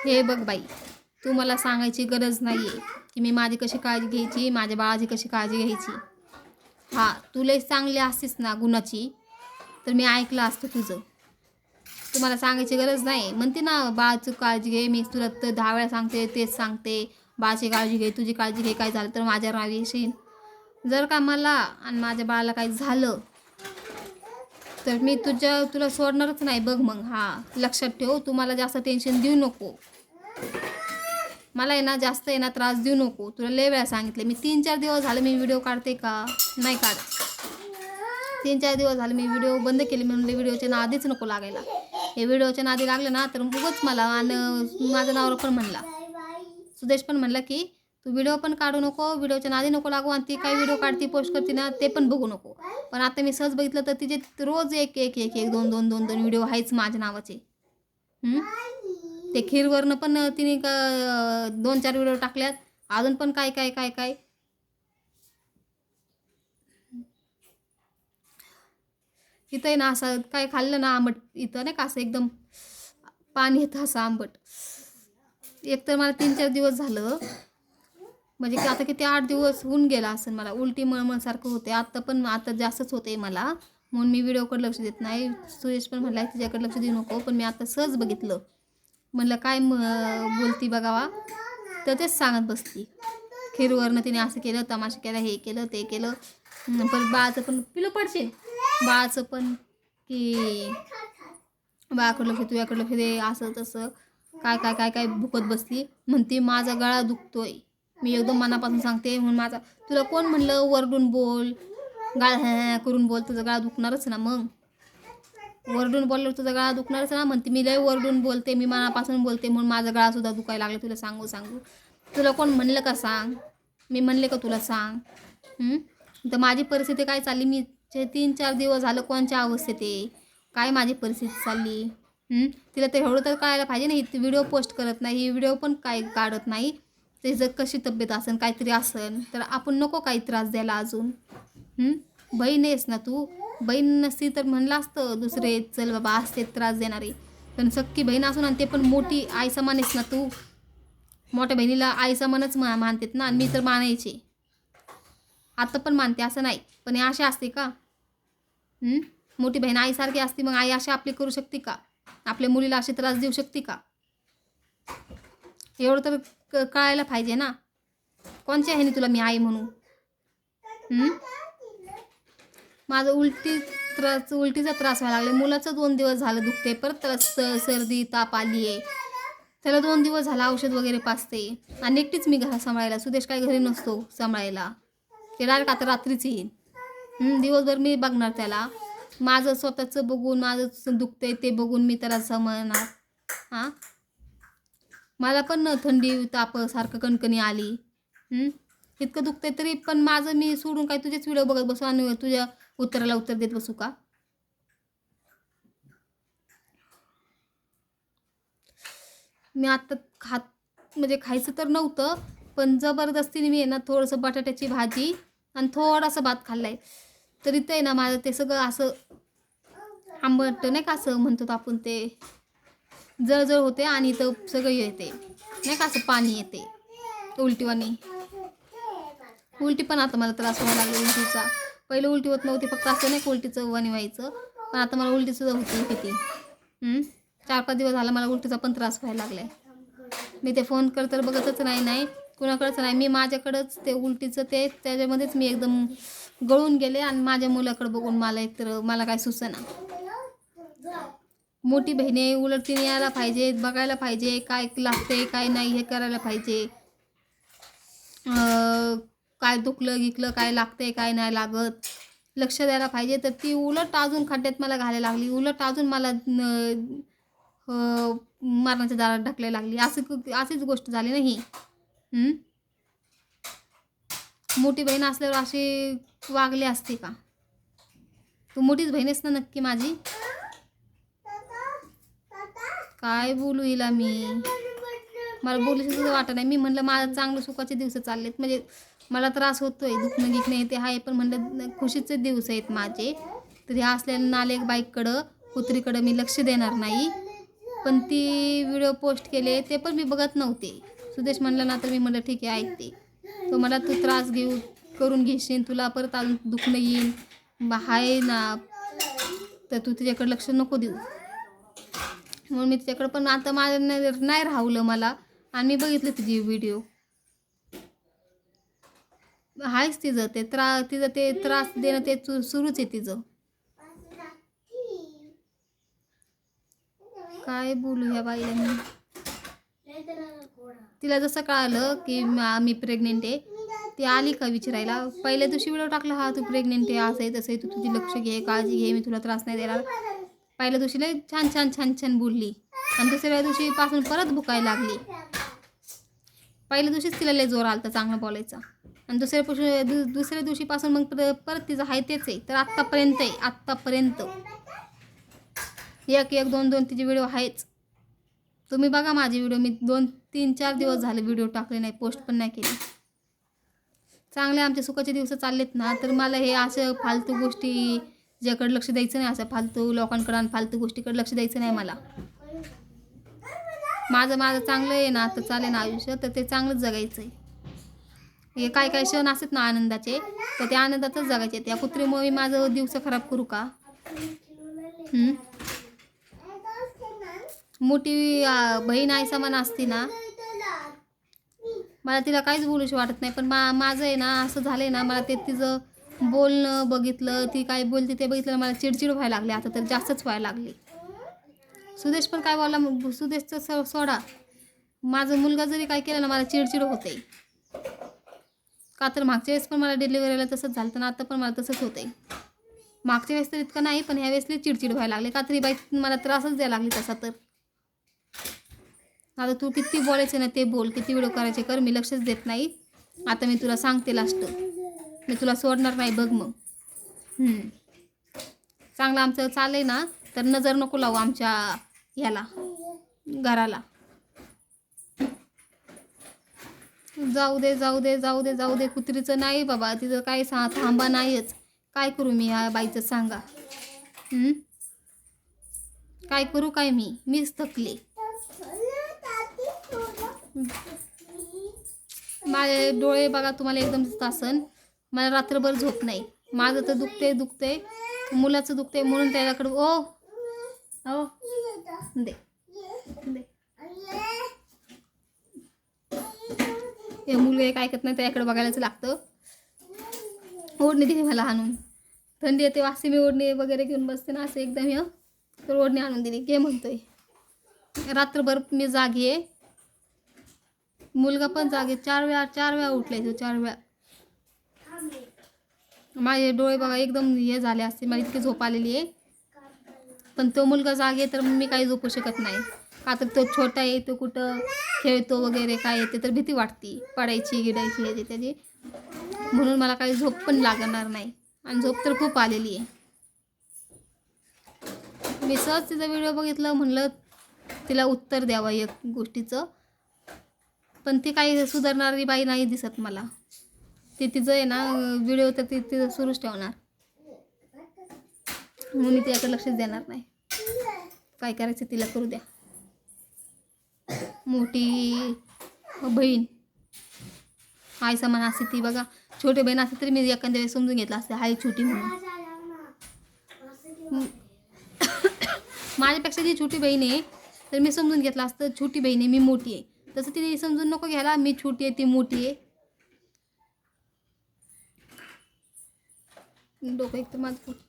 हे बघ बाई तू मला सांगायची गरज नाही आहे की मी माझी कशी काळजी घ्यायची माझ्या बाळाची कशी काळजी घ्यायची. हां तू लई चांगली असतीस ना गुणाची तर मी ऐकलं असतं तुझं. तुम्हाला सांगायची गरज नाही म्हणते ना बाळाची काळजी घे मी तुला तर दहा वेळा सांगते तेच सांगते बाळाची काळजी घे तुझी काळजी घे काय झालं तर माझ्या नावी येशील जर का मला आणि माझ्या बाळाला काही झालं तर मी तुझ्या तुला सोडणारच नाही बघ मग. हां लक्षात ठेव तू मला जास्त टेन्शन देऊ नको. मला आहे ना जास्त आहे ना त्रास देऊ नको. तुला लय वेळा सांगितले मी तीन चार दिवस झाले मी व्हिडिओ काढते का? नाही काढ तीन चार दिवस झाले मी व्हिडिओ बंद केले म्हणले व्हिडिओच्या आधीच नको लागायला. हे व्हिडिओच्या नादी लागले ना तर उगच मला आणि माझं नावर पण म्हणला. सुदेश पण म्हणला की तू व्हिडिओ पण काढू नको व्हिडिओच्या नादी नको लागू आणि ती काय व्हिडिओ काढती पोस्ट करते ना ते पण बघू नको. पण आता मी सहज बघितलं तर तिचे रोज एक एक एक एक दोन दोन दोन दोन व्हिडिओ आहेच माझ्या नावाचे. ते खीरवरनं पण तिने का दोन चार व्हिडिओ टाकल्यात. अजून पण काय काय काय काय? इथं आहे ना असं काय खाल्लं ना आंबट इथं नाही का असं एकदम पाणी येतं असं आंबट. एक तर मला तीन चार दिवस झालं. म्हणजे की आता किती आठ दिवस होऊन गेला असेल मला उलटी मळमळसारखं होते आता पण आता जास्तच होते मला. म्हणून मी व्हिडिओकडे लक्ष देत नाही. सुरेश पण म्हणला तिच्याकडे लक्ष देऊ नको. पण मी आता सहज बघितलं. म्हणलं काय म बोलती बघावा. तर तेच सांगत बसती. खिरवरनं तिने असं केलं तमाशा केला हे केलं ते केलं. पण परत बाळाचं पण पिलं पडचे बाळाचं पण की बाळाकडलं फिर तुझ्याकडलं फिर असं तसं. काय काय काय काय भुकत बसली. म्हणते माझा गळा दुखतोय. मी एकदम मनापासून सांगते म्हणून माझा तुला कोण म्हणलं वरडून बोल गाळ हॅ करून बोल तुझा गळा दुखणारच ना मग. वरडून बोलल्यावर तुझा गळा दुखणारच ना म्हणते मी लय वरडून बोलते मी मनापासून बोलते म्हणून माझा गळा सुद्धा दुखायला लागला तुला सांगू सांगू. तुला कोण म्हणलं का सांग? मी म्हणले का तुला सांग? तर माझी परिस्थिती काय चालली? मी तीन चार दिवस झालं कोणच्या अवस्थेत आहे? काय माझी परिस्थिती चालली? तिला ते एवढं तर कळायला पाहिजे ना ही व्हिडिओ पोस्ट करत नाही ही व्हिडिओ पण काय काढत नाही. त्याचं कशी तब्येत असेल काहीतरी असेल तर आपण नको काही त्रास द्यायला अजून. बहीण आहेस ना तू? बहीण नसती तर म्हणलं असतं दुसरे चल बाबा असते त्रास देणारे. पण सक्की बहीण असून आणि ते पण मोठी आई समान आहेस ना तू? मोठ्या बहिणीला आई समानच मा मानतेत ना आणि मी तर मानायचे. आता पण मानते असं नाही. पण हे अशी असते का? मोठी बहीण आईसारखी असते मग आई अशी आपली करू शकते का? आपल्या मुलीला अशी त्रास देऊ शकते का? एवढं तर क- कळायला पाहिजे ना? कोणच्या ह्याने तुला मी आई म्हणू? माझं उलटी त्रास उलटीचा त्रास व्हायला लागला मुलाचं दोन दिवस झालं दुखते परत त्याला स सर्दी ताप आली आहे त्याला दोन दिवस झाला औषध वगैरे पाचते आणि एकटीच मी घरा सांभाळायला सुदेश काय घरी नसतो सांभाळायला. ते डायरेक्ट आता रात्रीच येईल दिवसभर मी बघणार त्याला. माझं स्वतःचं बघून माझं दुखतंय ते बघून मी त्याला समजणार हां? मला पण थंडी ताप सारखं कणकणी आली. हं? इतकं दुखतंय तरी पण माझं मी सोडून काय तुझेच व्हिडिओ बघत बसू आणि तुझ्या उत्तराला उत्तर देत बसू का? मी आत्ता खात म्हणजे खायचं तर नव्हतं पण जबरदस्तीने मी आहे ना थोडंसं बटाट्याची भाजी आणि थोडासा भात खाल्लाय. तरी ते आहे ना माझं ते सगळं असं आंबट नाही का असं म्हणतो आपण ते? जळजळ होते आणि इथं सगळं येते. नाही का असं पाणी येते. उलटीवानी उलटी पण आता मला त्रास व्हायला लागला उलटीचा. पहिलं उलटी होत नव्हती फक्त असं नाही उलटीचं वाणी व्हायचं. पण आता मला उलटीचं होती किती. चार पाच दिवस झाला मला उलटीचा पण त्रास व्हायला लागलाय. मी ते फोन कर तर बघतच नाही नाही. कुणाकडंच नाही. मी माझ्याकडंच ते उलटीचं ते त्याच्यामध्येच मी एकदम गळून गेले आणि माझ्या मुलाकडं बघून मला एकतर मला काय सुचना. मोठी बहिणी उलट तिने यायला पाहिजे बघायला पाहिजे काय लागते काय नाही हे करायला पाहिजे. काय दुखलं गिकलं काय लागते काय नाही लागत. लक्ष द्यायला पाहिजे. तर ती उलट अजून खड्ड्यात मला घालायला लागली. उलट अजून मला न- मरणाच्या दारात ढकलायला लागली. असं अशीच गोष्ट झाली नाही. मोठी बहीण असल्यावर अशी वागली असते का? तू मोठीच बहीण आहेस ना नक्की माझी? काय बोलू हिला मी? मला बोलू सुद्धा वाटत नाही. मी म्हणलं माझं चांगलं सुखाचे दिवस चाललेत. म्हणजे मला त्रास होतोय दुखणं गिकणं येते आहे पण म्हणलं खुशीचे दिवस आहेत माझे. तर ह्या असलेल्या नालेक बाईककडं कुत्रीकडं मी लक्ष देणार नाही. पण ती व्हिडिओ पोस्ट केले ते पण मी बघत नव्हते. सुदेश म्हणलं ना तर मी म्हणलं ठीक आहे ऐकते. तो मला तू त्रास घेऊ करून घेशील तुला परत अजून दुखणं येईल. हाय आहे ना तर तू तिच्याकडे लक्ष नको देऊ. म्हणून मी तिच्याकडं पण आता माझ्या नाही राहवलं मला. आणि मी बघितलं तिची व्हिडिओ आहेच तिचं. ते त्रा तिचं ते त्रास देणं ते चु- सुरूच आहे तिचं. काय बोलू ह्या बाईला मी? तिला जसं कळालं की मी प्रेग्नेंट आहे. ती आली का विचारायला? पहिल्या दिवशी व्हिडिओ टाकला हा तू प्रेग्नेंट आहे असं आहे तसं आहे तू तुझी लक्ष घे काळजी घे मी तुला त्रास नाही देणार. पहिल्या दिवशी लई छान छान छान छान बोलली. आणि दुसऱ्या दिवशी पासून परत भुकायला लागली. पहिल्या दिवशीच तिला लय जोर आलता चांगलं बोलायचा. आणि दुसऱ्या दिवशी दुसऱ्या दिवशीपासून मग परत तिचं आहे तेच आहे. तर आत्तापर्यंत आहे आत्तापर्यंत. एक एक दोन दोन तिचे व्हिडिओ आहेच. तुम्ही बघा माझे व्हिडिओ. मी दोन तीन चार दिवस झाले व्हिडिओ टाकले नाही पोस्ट पण नाही केली. चांगले आमचे सुखाचे दिवस चाललेत ना तर मला हे असं फालतू गोष्टी ज्याकडे लक्ष द्यायचं नाही असं फालतू लोकांकडं आणि फालतू गोष्टीकडे लक्ष द्यायचं नाही मला. माझं माझं चांगलं आहे ना तर चालेल ना आयुष्य तर ते चांगलंच जगायचं आहे हे काय काय क्षण असतात ना आनंदाचे तर ते आनंदातच जगायचे. त्या कुत्रीमुळे मी माझं दिवस खराब करू का? मोठी बहीण आई समान असती ना. मला तिला काहीच बोलूशी वाटत नाही पण मा माझं आहे ना असं झालं आहे ना मला ते तिचं बोलणं बघितलं ती काय बोलते ते बघितलं मला चिडचिड व्हायला लागली. आता तर जास्तच व्हायला लागली. सुदेश पण काय बोलला मग सुदेशचं स सोडा. माझा मुलगा जरी काय केलं ना मला चिडचिड होते. का तर मागच्या वेळेस पण मला डिलिव्हरीला तसंच झालं तर आता पण मला तसंच होते मागच्या वेळेस तर इतकं नाही पण ह्या वेळेसली चिडचिड व्हायला लागली. का तरी बाई मला त्रासच द्यायला लागली तसा तर. आता तू किती बोलायचं ना ते बोल किती व्हिडिओ करायचे कर मी लक्षच देत नाही. आता मी तुला सांगते लास्ट मी तुला सोडणार नाही बघ मग. चांगलं आमचं चाललंय ना तर नजर नको लावू आमच्या ह्याला घराला. जाऊ दे जाऊ दे जाऊ दे जाऊ दे कुत्रीचं नाही बाबा तिचं काही सा थांबा नाहीच. काय करू मी ह्या बाईचं सांगा? काय करू काय मी? मीच थकले. माझे डोळे बघा तुम्हाला एकदम दिसत असन. मला रात्रभर झोप नाही. माझं तर दुखते दुखते मुलाचं दुखते म्हणून त्याच्याकडे ओ ओ दे दे. हे मुलं एक ऐकत नाही त्याकडे बघायलाच लागतं. ओढणी दिली मला आणून. थंडी येते वाजते मी ओढणी वगैरे घेऊन बसते ना असं एकदम हे. तर ओढणी आणून दिली. घे म्हणतोय. रात्रभर मी जागी आहे मुलगा पण जागे चार वेळा चार वेळा उठले तो चार वेळा. माझे डोळे बघा एकदम हे झाले असते मला इतकी झोप आलेली आहे. पण तो मुलगा जागे तर मी काही झोपू शकत नाही. का तर तो छोटा आहे तो कुठं खेळतो वगैरे काय येते तर भीती वाटते. पडायची गिडायची याची त्याची. म्हणून मला काही झोप पण लागणार नाही. आणि झोप तर खूप आलेली आहे. मी सहज तिचा व्हिडिओ बघितलं म्हणलं तिला उत्तर द्यावं एक गोष्टीचं. पण ती काही सुधारणारी बाई नाही दिसत मला. ते तिचं आहे ना व्हिडिओ तर ती तिचं सुरूच ठेवणार. म्हणून मी तिच्याकडे लक्षच देणार नाही. काय करायचं तिला करू द्या. मोठी बहीण. आई समान असते ती बघा. छोटी बहीण असते तरी मी एखाद्या वेळेस समजून घेतलं असते हाय छोटी म्हणून. माझ्यापेक्षा जी छोटी बहीण आहे तर मी समजून घेतलं असतं छोटी बहीण आहे मी मोठी आहे. तसं तिने समजून नको घ्यायला मी छोटी आहे ती मोठी आहे. डोकं एक तर माझं फुटतंय